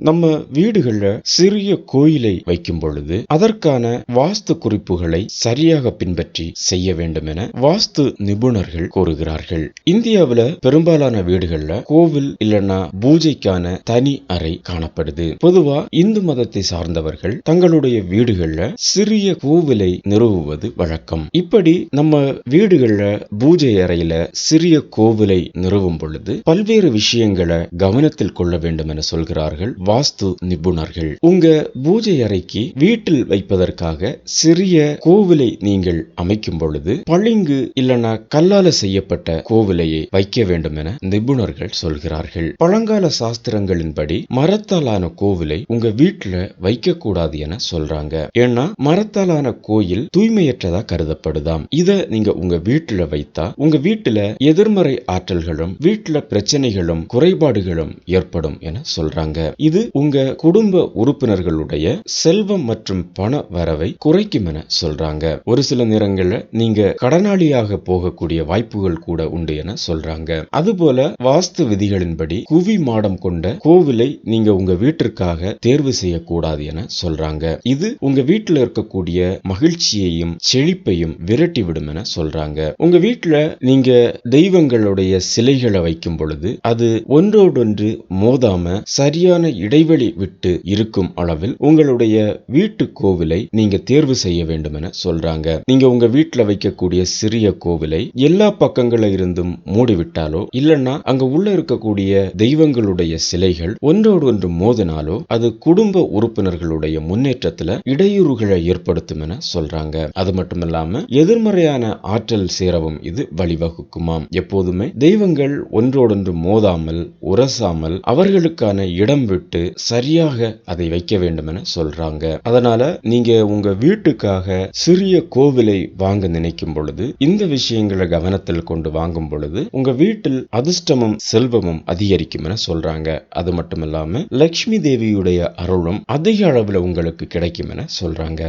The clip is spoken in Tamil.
நம்ம வீடுகளில் சிறிய கோயிலை வைக்கும் பொழுது அதற்கான வாஸ்து குறிப்புகளை சரியாக பின்பற்றி செய்ய வேண்டும் என வாஸ்து நிபுணர்கள் கூறுகிறார்கள் இந்தியாவுல பெரும்பாலான வீடுகள்ல கோவில் இல்லைன்னா பூஜைக்கான தனி அறை காணப்படுது. பொதுவா இந்து மதத்தை சார்ந்தவர்கள் தங்களுடைய வீடுகள்ல சிறிய கோவிலை நிறுவுவது வழக்கம். இப்படி நம்ம வீடுகள்ல பூஜை அறையில சிறிய கோவிலை நிறுவும் பொழுது பல்வேறு விஷயங்களை கவனத்தில் கொள்ள வேண்டும் என சொல்கிறார்கள் வாஸ்து நிபுணர்கள். உங்க பூஜை அறைக்கு வீட்டில் வைப்பதற்காக சிறிய கோவிலை நீங்கள் அமைக்கும் பொழுது பளிங்கு இல்லனா கல்லால செய்யப்பட்ட கோவிலையை வைக்க வேண்டும் என நிபுணர்கள் சொல்கிறார்கள். பழங்கால சாஸ்திரங்களின்படி மரத்தாலான கோவிலை உங்க வீட்டுல வைக்க கூடாது என சொல்றாங்க. ஏன்னா மரத்தாலான கோயில் தூய்மையற்றதா கருதப்படுதாம். இத நீங்க உங்க வீட்டுல வைத்தா உங்க வீட்டுல எதிர்மறை ஆற்றல்களும் வீட்டுல பிரச்சனைகளும் குறைபாடுகளும் ஏற்படும் என சொல்றாங்க. இது உங்க குடும்ப உறுப்பினர்களுடைய செல்வம் மற்றும் பண வரவை குறைக்கும் என சொல்றாங்க. ஒரு சில நேரங்கள்ல நீங்க கடனாளியாக போகக்கூடிய வாய்ப்புகள் கூட உண்டு என சொல்றாங்க. அதுபோல வாஸ்து விதிகளின்படி குவி மாடம் கொண்ட கோவிலை நீங்க உங்க வீட்டிற்காக தேர்வு செய்யக்கூடாது என சொல்றாங்க. இது உங்க வீட்டுல இருக்கக்கூடிய மகிழ்ச்சியையும் செழிப்பையும் விரட்டி விடும் என சொல்றாங்க. உங்க வீட்டுல நீங்க தெய்வங்களுடைய சிலைகளை வைக்கும் பொழுது அது ஒன்றோடொன்று மோதாம சரியான இடைவெளி விட்டு இருக்கும் அளவில் உங்களுடைய வீட்டு கோவிலை நீங்க தேர்வு செய்ய வேண்டும் என சொல்றாங்க. நீங்க உங்க வீட்டுல வைக்கக்கூடிய சிறிய கோவிலை எல்லா பக்கங்கள இருந்தும் மூடிவிட்டாலோ இல்லைன்னா அங்க உள்ள இருக்கக்கூடிய தெய்வங்களுடைய சிலைகள் ஒன்றோடு ஒன்று மோதினாலோ அது குடும்ப உறுப்பினர்களுடைய முன்னேற்றத்துல இடையூறுகளை ஏற்படுத்தும் என சொல்றாங்க. அது மட்டுமில்லாம எதிர்மறையான ஆற்றல் சேரவும் இது வழிவகுக்குமாம். எப்போதுமே தெய்வங்கள் ஒன்றோடொன்று மோதாமல் உரசாமல் அவர்களுக்கான இடம் விட்டு சரியாக அதை வைக்க வேண்டும் என சொல்றாங்க. அதனால நீங்க உங்க வீட்டுக்காக சிறிய கோவிலை வாங்க நினைக்கும் பொழுது இந்த விஷயங்களை கவனத்தில் கொண்டு வாங்கும் பொழுது உங்க வீட்டில் அதிர்ஷ்டமும் செல்வமும் அதிகரிக்கும் என சொல்றாங்க. அது மட்டுமில்லாம லட்சுமி தேவியுடைய அருளும் அதிக அளவுல உங்களுக்கு கிடைக்கும் என சொல்றாங்க.